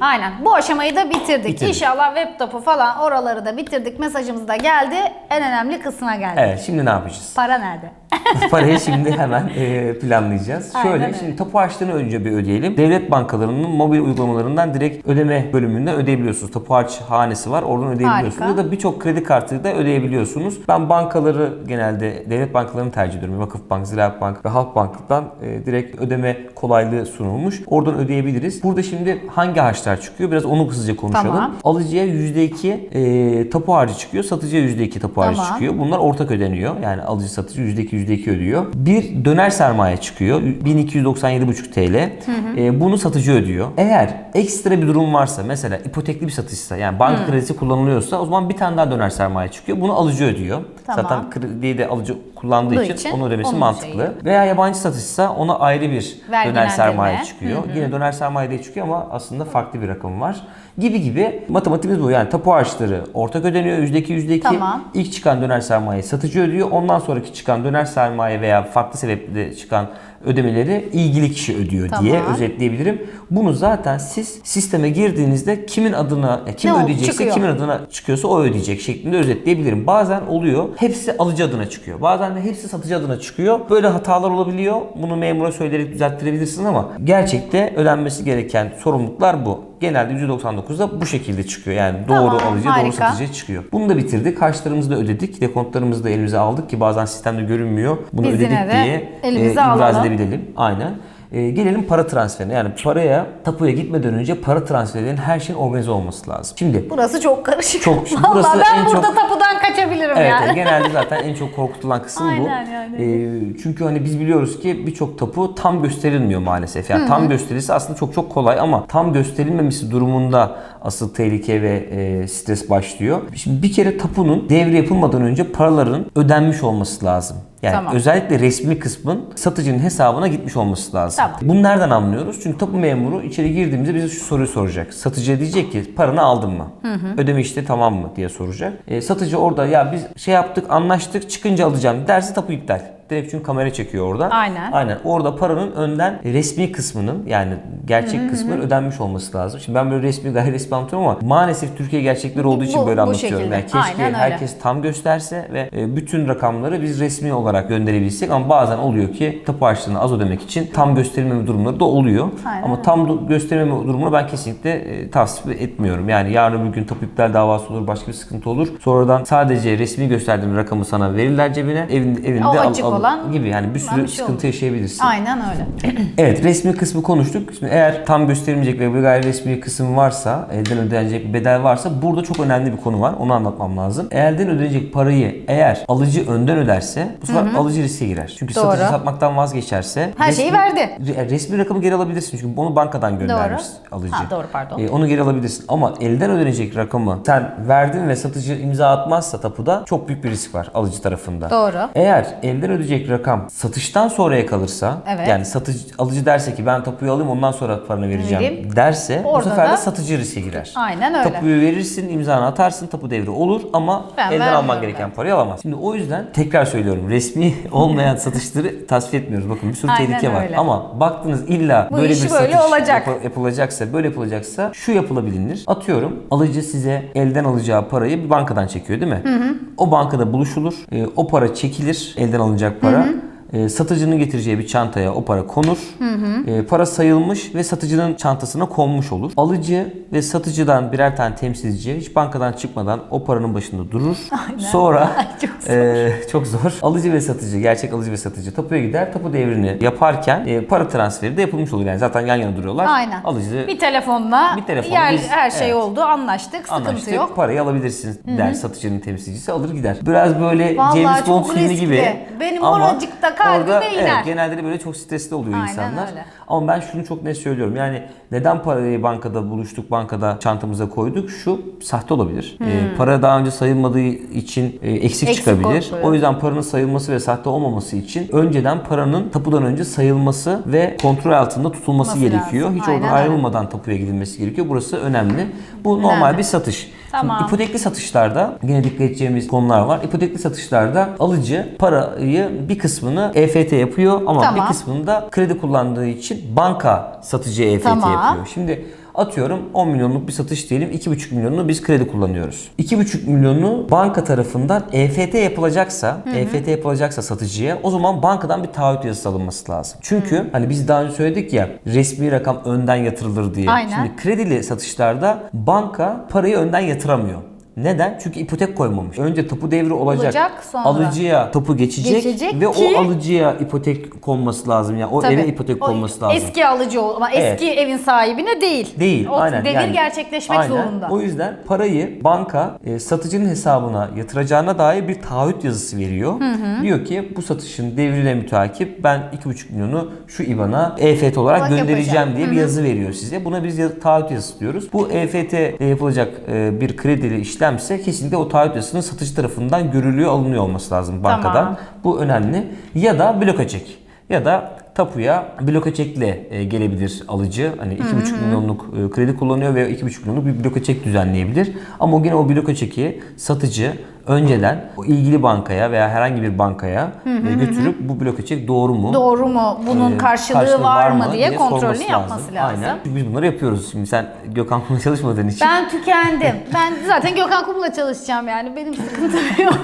Aynen. Bu aşamayı da bitirdik. Bitirdik. İnşallah web topu falan oraları da bitirdik. Mesajımız da geldi. En önemli kısma geldi. Evet şimdi ne yapacağız? Para nerede? Parayı şimdi hemen e, planlayacağız. Aynen Şöyle öyle. şimdi tapu harçlığını önce bir ödeyelim. Devlet bankalarının mobil uygulamalarından direkt ödeme bölümünden ödeyebiliyorsunuz. Tapu harç hanesi var oradan ödeyebiliyorsunuz. Harika. Ya da birçok kredi kartı da ödeyebiliyorsunuz. Ben bankaları genelde devlet bankalarını tercih ediyorum. Vakıfbank, Ziraat Bank ve Halkbank'tan e, direkt ödeme kolaylığı sunulmuş. Oradan ödeyebiliriz. Burada şimdi hangi harçlar çıkıyor? Biraz onu hızlıca konuşalım. Tamam. Alıcıya %2 e, tapu harcı çıkıyor. Satıcıya %2 tapu harcı Tamam. çıkıyor. Bunlar ortak ödeniyor. Yani alıcı satıcı %2 %2 ödüyor. Bir döner sermaye çıkıyor. 1297,5 TL. E, bunu satıcı ödüyor. Eğer ekstra bir durum varsa mesela ipotekli bir satışsa yani banka kredisi kullanılıyorsa o zaman bir tane daha döner sermaye çıkıyor. Bunu alıcı ödüyor. Tamam. Zaten krediyi de alıcı kullandığı için, için onun ödemesi onun mantıklı. şeyi. Veya yabancı satışsa ona ayrı bir döner sermaye çıkıyor. Yine döner sermaye de çıkıyor ama aslında farklı bir rakım var. Gibi gibi matematiğimiz bu. Yani tapu harçları ortak ödeniyor. %2 %2. Tamam. İlk çıkan döner sermaye satıcı ödüyor. Ondan sonraki çıkan döner sermaye veya farklı sebeple çıkan ödemeleri ilgili kişi ödüyor Tamam. diye özetleyebilirim. Bunu zaten siz sisteme girdiğinizde kimin adına e, kim Ne ödeyecekse çıkıyor. kimin adına çıkıyorsa o ödeyecek şeklinde özetleyebilirim. Bazen oluyor hepsi alıcı adına çıkıyor. Bazen de hepsi satıcı adına çıkıyor. Böyle hatalar olabiliyor. Bunu memura söyleyerek düzelttirebilirsin ama gerçekte ödenmesi gereken sorumluluklar bu. Genelde %99'da bu şekilde çıkıyor. Yani doğru Tamam, alıcı doğru satıcıya çıkıyor. Bunu da bitirdik. Harçlarımızı da ödedik. Dekontlarımızı da elimize aldık ki bazen sistemde görünmüyor. Bunu Biz ödedik diye elimize ibraz edebilelim. Aynen. E, gelelim para transferine. Yani paraya, tapuya gitmeden önce para transferlerinin her şeyin organize olması lazım. Şimdi Burası çok karışık. Çok- Vallahi burası ben en burada çok- tapudan kaçabilirim Evet, yani. yani genelde zaten en çok korkutulan kısım bu. Aynen yani. Ee, çünkü hani biz biliyoruz ki birçok tapu tam gösterilmiyor maalesef. Yani tam gösterilse aslında çok çok kolay ama tam gösterilmemesi durumunda asıl tehlike ve e, stres başlıyor. Şimdi bir kere tapunun devre yapılmadan önce paraların ödenmiş olması lazım. Yani Tamam. özellikle resmi kısmın satıcının hesabına gitmiş olması lazım. Tamam. Bunu nereden anlıyoruz? Çünkü tapu memuru içeri girdiğimizde bize şu soruyu soracak. Satıcıya diyecek ki paranı aldın mı? Ödeme işte tamam mı diye soracak. E, satıcı orada ya biz şey yaptık anlaştık çıkınca alacağım derse tapu iptal. Direkt çünkü kamera çekiyor orada. Aynen. Aynen. Orada paranın önden resmi kısmının yani gerçek kısmının ödenmiş olması lazım. Şimdi ben böyle resmi gayri resmi anlatıyorum ama maalesef Türkiye gerçekleri olduğu için Bu- böyle bu anlatıyorum. şekilde. Yani keşke Aynen öyle. herkes tam gösterse ve e, bütün rakamları biz resmi olarak gönderebilsek ama bazen oluyor ki tapu harçlığını az ödemek için tam gösterilmeme durumları da oluyor. Aynen ama tam gösterilmeme durumunu ben kesinlikle e, tasvip etmiyorum. Yani yarın bir gün tapu iptal davası olur, başka bir sıkıntı olur. Sonradan sadece resmi gösterdiğim rakamı sana verirler cebine. Evin, evinde al- olan gibi yani bir sürü bir şey sıkıntı yaşayabilirsin. Aynen öyle. Evet resmi kısmı konuştuk. Şimdi eğer tam gösterilmeyecek ve gayri resmi kısım varsa, elden ödenecek bir bedel varsa burada çok önemli bir konu var. Onu anlatmam lazım. Elden ödenecek parayı eğer alıcı önden öderse bu sefer alıcı riske girer. Çünkü Doğru. satıcı satmaktan vazgeçerse Her şeyi verdi. re- resmi rakamı geri alabilirsin çünkü onu bankadan göndermiş alıcı. Ha, doğru, pardon. E, onu geri alabilirsin ama elden ödenecek rakamı sen verdin ve satıcı imza atmazsa tapuda çok büyük bir risk var alıcı tarafında. Doğru. Eğer elden ödeyecek rakam satıştan sonraya kalırsa Evet. yani satıcı alıcı derse ki ben tapuyu alayım ondan sonra paranı vereceğim Vereyim. derse bu Orada sefer da- de satıcı riske girer. Aynen öyle. Tapuyu verirsin, imzanı atarsın, tapu devri olur ama Ben elden alman gereken parayı alamaz. Şimdi o yüzden tekrar söylüyorum resmi olmayan satışları tasfiye etmiyoruz. Bakın bir sürü Aynen tehlike var öyle. ama baktınız illa Bu böyle bir böyle satış olacak. yap- yapılacaksa, böyle yapılacaksa şu yapılabilir. Atıyorum alıcı size elden alacağı parayı bir bankadan çekiyor değil mi? O bankada buluşulur. E, o para çekilir, elden alınacak para. E, satıcının getireceği bir çantaya o para konur. E, para sayılmış ve satıcının çantasına konmuş olur. Alıcı ve satıcıdan birer tane temsilci hiç bankadan çıkmadan o paranın başında durur. Sonra Çok zor. e, çok zor. Alıcı ve satıcı, gerçek alıcı ve satıcı tapuya gider. Tapu devrini yaparken e, para transferi de yapılmış olur. Yani zaten yan yana duruyorlar. Aynen. Alıcı Bir telefonla, Bir telefonla yer, biz- her şey evet. oldu, anlaştık, anlaştık. sıkıntı yok. Parayı alabilirsin der satıcının temsilcisi alır gider. Biraz böyle Vallahi James Bond filmi gibi. Benim Ama oracıkta kalbime orada, iner. Evet, genelde de böyle çok stresli oluyor Aynen insanlar. öyle. Ama ben şunu çok net söylüyorum. Yani neden parayı bankada buluştuk, bankada çantamıza koyduk? Şu sahte olabilir. Ee, para daha önce sayılmadığı için e, eksik, Eksik çıkabilir. oluyor. O yüzden paranın sayılması ve sahte olmaması için önceden paranın tapudan önce sayılması ve kontrol altında tutulması Tutması gerekiyor. lazım. Hiç Aynen oradan ayrılmadan tapuya gidilmesi gerekiyor. Burası önemli. Bu normal Önemli. bir satış. Tamam. Şimdi ipotekli satışlarda yine dikkat edeceğimiz konular var. İpotekli satışlarda alıcı parayı bir kısmını EFT yapıyor ama Tamam. bir kısmını da kredi kullandığı için banka satıcıya EFT Tamam. yapıyor. Şimdi Atıyorum 10 milyonluk bir satış diyelim 2,5 milyonunu biz kredi kullanıyoruz. 2,5 milyonu banka tarafından EFT yapılacaksa, EFT yapılacaksa satıcıya o zaman bankadan bir taahhüt yazısı alınması lazım. Çünkü hani biz daha önce söyledik ya resmi rakam önden yatırılır diye. Aynen. Şimdi kredili satışlarda banka parayı önden yatıramıyor. Neden? Çünkü ipotek koymamış. Önce tapu devri olacak. Olacak, sonra. Alıcıya tapu geçecek, Geçecek ve ki- o alıcıya ipotek konması lazım. Yani o Tabii. eve ipotek O konması lazım. Eski alıcı ol ama Evet. eski evin sahibine değil. Değil. O aynen. devir Yani- gerçekleşmek aynen. zorunda. O yüzden parayı banka e, satıcının hesabına yatıracağına dair bir taahhüt yazısı veriyor. Diyor ki bu satışın devrine mütakip ben 2,5 milyonu şu IBAN'a EFT olarak Bak göndereceğim yapacağım. diye bir yazı veriyor size. Buna biz taahhüt yazısı diyoruz. Bu EFT yapılacak e, bir kredili işlemse kesinlikle o taahhüt yazısının satıcı tarafından görülüyor alınıyor olması lazım bankadan. Tamam. Bu önemli. Ya da bloka çek. Ya da tapuya bloka çekle e, gelebilir alıcı. Hani 2,5 milyonluk e, kredi kullanıyor ve 2,5 milyonluk bir bloka çek düzenleyebilir. Ama o yine o bloka çeki satıcı önceden o ilgili bankaya veya herhangi bir bankaya e, götürüp bu bloka çek doğru mu? Doğru mu? Bunun e, karşılığı, var mı diye, kontrolünü sorması yapması lazım. Aynen. Çünkü biz bunları yapıyoruz. Şimdi sen Gökhan Kum'la çalışmadığın için. Ben tükendim. ben zaten Gökhan Kum'la çalışacağım yani. Benim sıkıntım yok.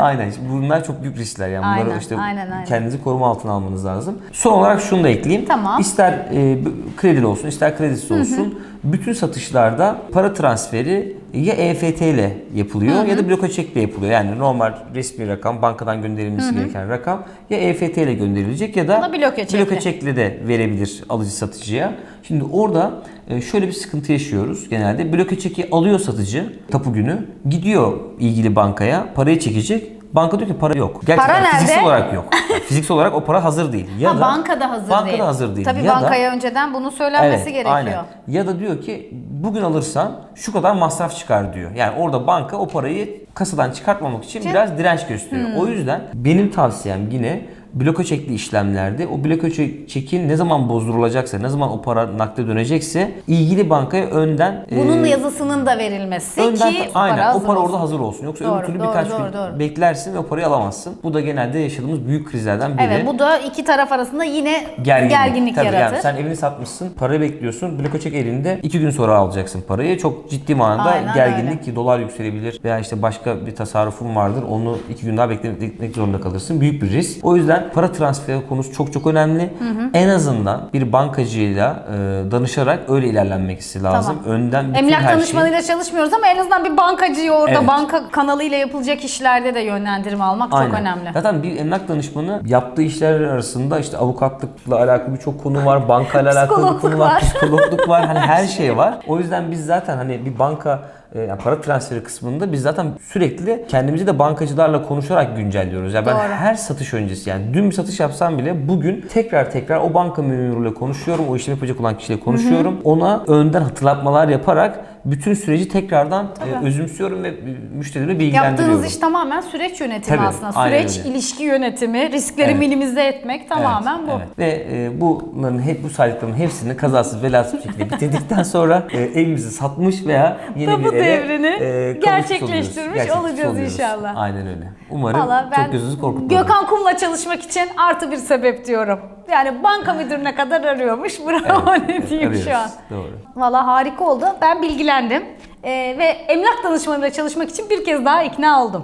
Aynen. Şimdi bunlar çok büyük riskler. Yani bunları Aynen, işte aynen, aynen. kendinizi koruma altına almanız lazım. Son olarak şunu da ekleyeyim. Tamam. İster e, kredili olsun, ister kredisiz olsun. Bütün satışlarda para transferi ya EFT ile yapılıyor ya da bloka çekle yapılıyor. Yani normal resmi rakam, bankadan gönderilmesi gereken rakam ya EFT ile gönderilecek ya da Ya da bloka çekle. bloka çekle de verebilir alıcı satıcıya. Şimdi orada e, şöyle bir sıkıntı yaşıyoruz genelde. Bloka çeki alıyor satıcı tapu günü. Gidiyor ilgili bankaya parayı çekecek. Banka diyor ki para yok. Gerçekten Para fiziksel olarak yok. Fiziksel olarak o para hazır değil. Ya ha, da bankada hazır bankada değil. hazır değil. Tabii Ya da- bankaya önceden bunu söylenmesi gerekiyor. Aynen. Ya da diyor ki bugün alırsan şu kadar masraf çıkar diyor. Yani orada banka o parayı kasadan çıkartmamak için biraz direnç gösteriyor. Hmm. O yüzden benim tavsiyem yine bloka çekli işlemlerde o bloka çek- çekin ne zaman bozdurulacaksa, ne zaman o para nakde dönecekse ilgili bankaya önden Bunun e, yazısının da verilmesi Önden ki aynen para o para orada hazır olsun. Yoksa Doğru, öbür türlü doğru, birkaç doğru, gün doğru. beklersin ve o parayı alamazsın. Bu da genelde yaşadığımız büyük krizlerden biri. Evet bu da iki taraf arasında yine Gerginlik, gerginlik, Tabii yaratır. Yani sen evini satmışsın, para bekliyorsun, bloka çek elinde, iki gün sonra alacaksın parayı. Çok ciddi manada Aynen gerginlik öyle. ki dolar yükselebilir veya işte başka bir tasarrufun vardır. Onu iki gün daha beklemek zorunda kalırsın. Büyük bir risk. O yüzden para transferi konusu çok çok önemli. En azından bir bankacıyla e, danışarak öyle ilerlenmesi lazım. Tamam. Önden bütün Emlak her danışmanıyla çalışmıyoruz ama en azından bir bankacıyı orada Evet. banka kanalıyla yapılacak işlerde de yönlendirme almak çok Aynen. önemli. Zaten bir emlak danışmanı yaptığı işler arasında işte avukatlıkla alakalı birçok konu var, bankayla alakalı bir konu var, psikologluk var. Hani her şey var. O yüzden biz zaten hani bir banka yani para transferi kısmında biz zaten sürekli kendimizi de bankacılarla konuşarak güncelliyoruz. Yani ben Doğru. her satış öncesi yani dün bir satış yapsam bile bugün tekrar tekrar o banka memuruyla konuşuyorum. O işlemi yapacak olan kişiyle konuşuyorum. Ona önden hatırlatmalar yaparak bütün süreci tekrardan e, özümsüyorum ve e, müşterileri bilgilendiriyorum. Yaptığınız iş tamamen süreç yönetimi Tabii, aslında. Süreç, öyle. ilişki yönetimi, riskleri Evet. minimize etmek tamamen Evet, bu. evet. Ve e, bunların hep bu saydıklarımın hepsini kazasız belasız bir şekilde bitirdikten sonra e, evimizi satmış veya yeni Tapu bir eve devrini e, gerçekleştirmiş oluyoruz. Gerçekleşmiş olacağız oluyoruz. inşallah. Aynen öyle. Umarım Valla ben çok gözünüzü korkutmadım. Gökhan Kum'la çalışmak için artı bir sebep diyorum. Yani banka müdürüne kadar arıyormuş. Bravo ne diyeyim Arıyoruz. şu an. Doğru. Valla harika oldu. Ben bilgilendim. Ee, ve emlak danışmanıyla çalışmak için bir kez daha ikna oldum.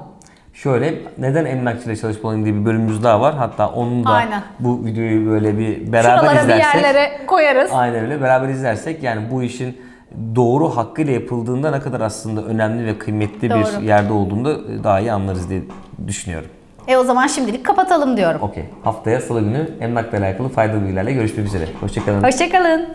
Şöyle neden emlakçıyla çalışmalıyım diye bir bölümümüz daha var. Hatta onu da Aynen. bu videoyu böyle bir beraber Şuralara bir izlersek. yerlere koyarız. Aynen öyle. Beraber izlersek yani bu işin doğru hakkıyla yapıldığında ne kadar aslında önemli ve kıymetli bir Doğru. yerde olduğunda daha iyi anlarız diye düşünüyorum. E o zaman şimdilik kapatalım diyorum. Okey. Haftaya salı günü emlakla alakalı faydalı bilgilerle görüşmek üzere. Hoşçakalın. Hoşçakalın.